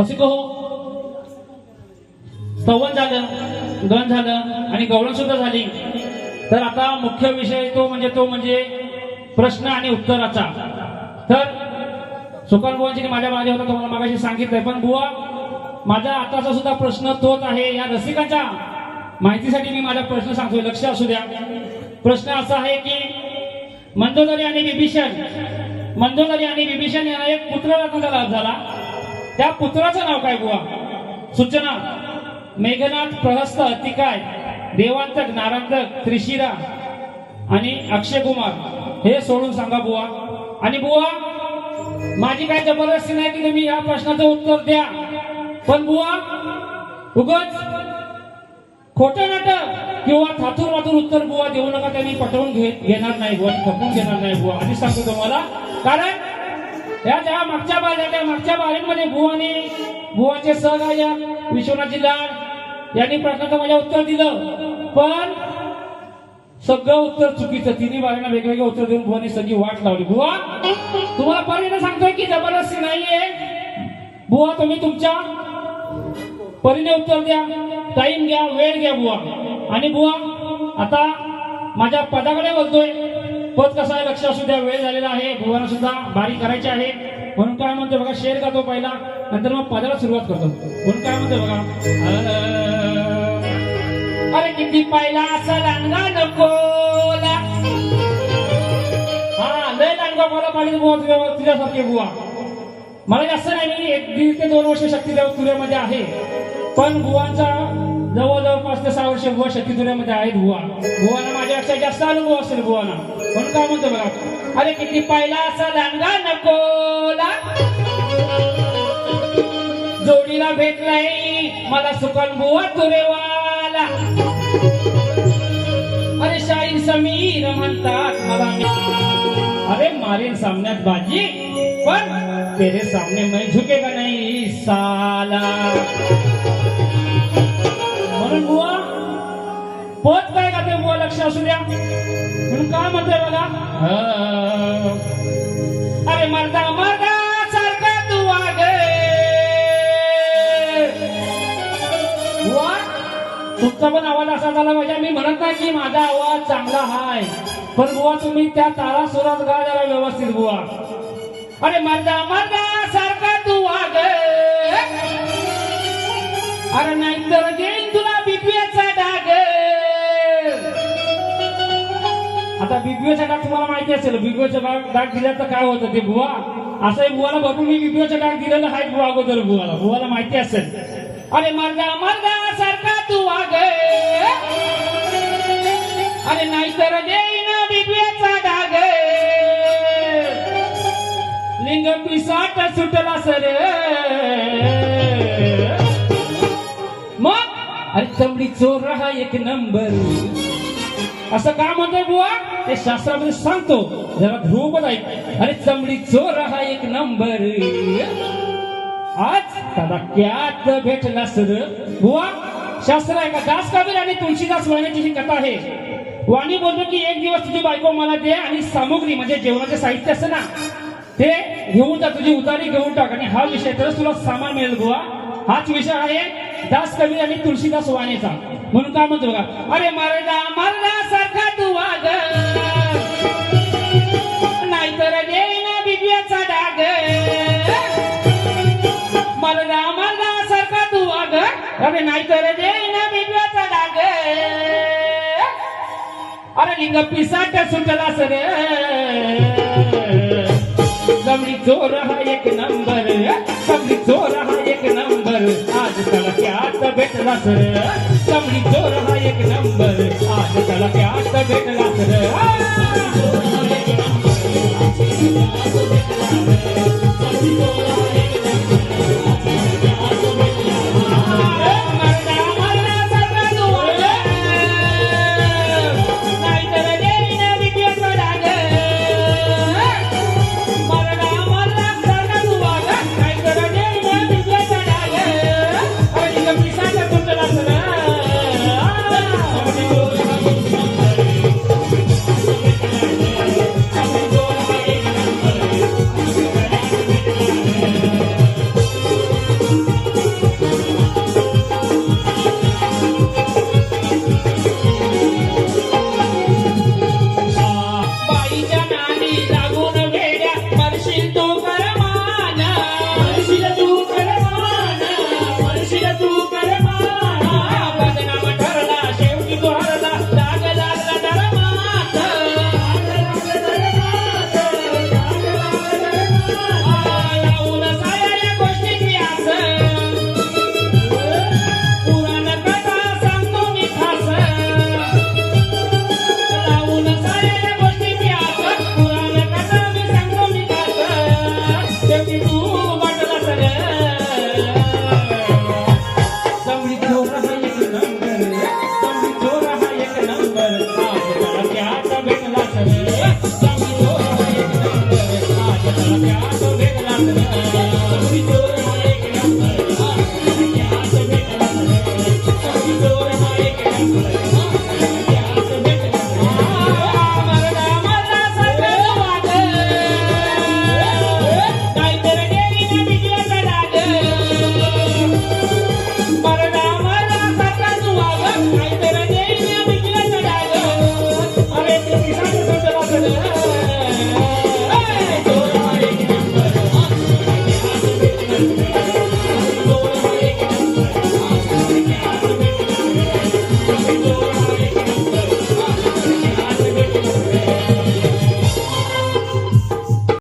रसिक हो स्तवन झालं गण झालं आणि गवळण सुद्धा झाली. तर आता मुख्य विषय तो म्हणजे तो म्हणजे प्रश्न आणि उत्तराचा. तर सुकान बुवांची माझ्या मागे होता तुम्हाला मागाशी सांगितलंय. पण बुवा माझा आताचा सुद्धा प्रश्न तोच आहे. या रसिकाच्या माहितीसाठी मी माझा प्रश्न सांगतोय. लक्ष असू द्या. प्रश्न असा आहे की मंदोदरी आणि विभीषण मंदोदरी आणि विभीषण यांना एक पुत्र रत्न झाला. त्या पुत्राचं नाव काय बुवा? सूचना. मेघनाथ प्रहस्त अतिकाय देवांतक नारांतक त्रिशिरा आणि अक्षय कुमार. हे सोडून सांगा बुवा. आणि बुवा माझी काय जबरदस्ती नाही की तुम्ही या प्रश्नाचं उत्तर द्या. पण बुवा उगच खोटं नाटक किंवा थातूर वातूर उत्तर बुवा देऊ नका त्यांनी पटवून घे घेणार नाही बुवा खपून घेणार नाही बुवा. आधीच सांगतो तुम्हाला. कारण या ज्या मागच्या बाल्या त्या मागच्या बारीमध्ये बुवाने भुवाचे सहकार्य विश्वनाथजी लाड यांनी प्रश्नाचं माझ्या उत्तर दिलं. पण सगळं उत्तर चुकीचं. तिन्ही बारींना वेगवेगळे उत्तर देऊन भुवानी सगळी वाट लावली. भुवा तुम्हाला परीनं सांगतोय की जबरदस्ती नाहीये. बुवा तुम्ही तुमच्या परीने उत्तर द्या. टाइम घ्या वेळ घ्या बुवा आणि बुवा आता माझ्या पदाकडे बोलतोय पद कसा आहे लक्ष असू द्या वेळ झालेला आहे बुवाना सुद्धा बारी करायची आहे. म्हणून काय म्हणतो बघा शेर गातो पहिला नंतर मग पदाला सुरुवात करतो. म्हणून काय म्हणतो बघा अरे किती पाहिला असा लांडगा नकोला हा लय लांडगा मला पाहिजे बुवा तुझ्यासारखे बुवा. मला जास्त नाही मी एक दीड ते दोन वर्ष शक्ती तुऱ्यामध्ये आहे. पण बुवांचा जवळजवळ पाच ते सहा वर्ष बुवा शक्ती तुऱ्यामध्ये आहेत बुवा. बुवाला माझ्यापेक्षा जास्त अनुभव असेल बुवाना म्हणून काय म्हणतो बघा अरे किती पाहिला असा लांडगा नकोला जोडीला भेटलाय मला सुकन बुवा तुरेवाला. अरे शाहीर समीर म्हणतात मला. अरे मारेन सामन्यात बाजी पण तेरे सामने मैं झुकेगा नाही साला. लक्ष असू द्या. म्हणून काय म्हणतोय बघा. अरे मर्दा मर्दा सारखा तू वाग बुवा तुमचा पण आवाज असा झाला म्हणजे मी म्हणत नाही की माझा आवाज चांगला हाय. पण बुवा तुम्ही त्या तारा सुरात गा जरा व्यवस्थित बुवा. अरे मर्दा मर्दा आता डाग तुम्हाला माहिती असेल बिपिओचा डाग डाग दिला तर काय होतं ते बुवा? असंही बुवाला भरून मी बिपिओचा डाग दिलेला आहे बुवा अगोदर बुवाला. बुवाला माहिती असेल. अरे मर्दा मर्दा सारखा तू वाग. अरे नाही तर देईन बिपियाचा डाग. लिंग पिसाट सुटला सर. मग? अरे चमडी चोर हा एक नंबर असं का म्हणतोय बुवा? ते शास्त्रामध्ये सांगतो. जरा ध्रुवपद ऐक अरे चमडी चोर हा एक नंबर. आज तडाक्यात भेटला सर. बुवा शास्त्र आहे का? दास काबीर आणि तुळशीदास वाण्याची ही कथा आहे. वाणी बोलतो की एक दिवस तुझी बायको मला दे आणि सामुग्री म्हणजे जेवणाचे साहित्य असतं ना ते घेऊन जा तुझी उतारी घेऊन टाक. आणि हा विषय तरच तुला सामान मिळेल बुवा. हाच विषय आहे दास कबीर आणि तुळशीदास वाणीचा. म्हणून काय म्हणतो बघा अरे मरदा ಈಗ ಪಿಸಾಟ ಸುಟಲಾಸನ सबरी जो रहा एक नंबर सबरी जो रहा एक नंबर आज तल क्या तबेट रस सबरी जो रहा एक नंबर आज तल क्या तबेट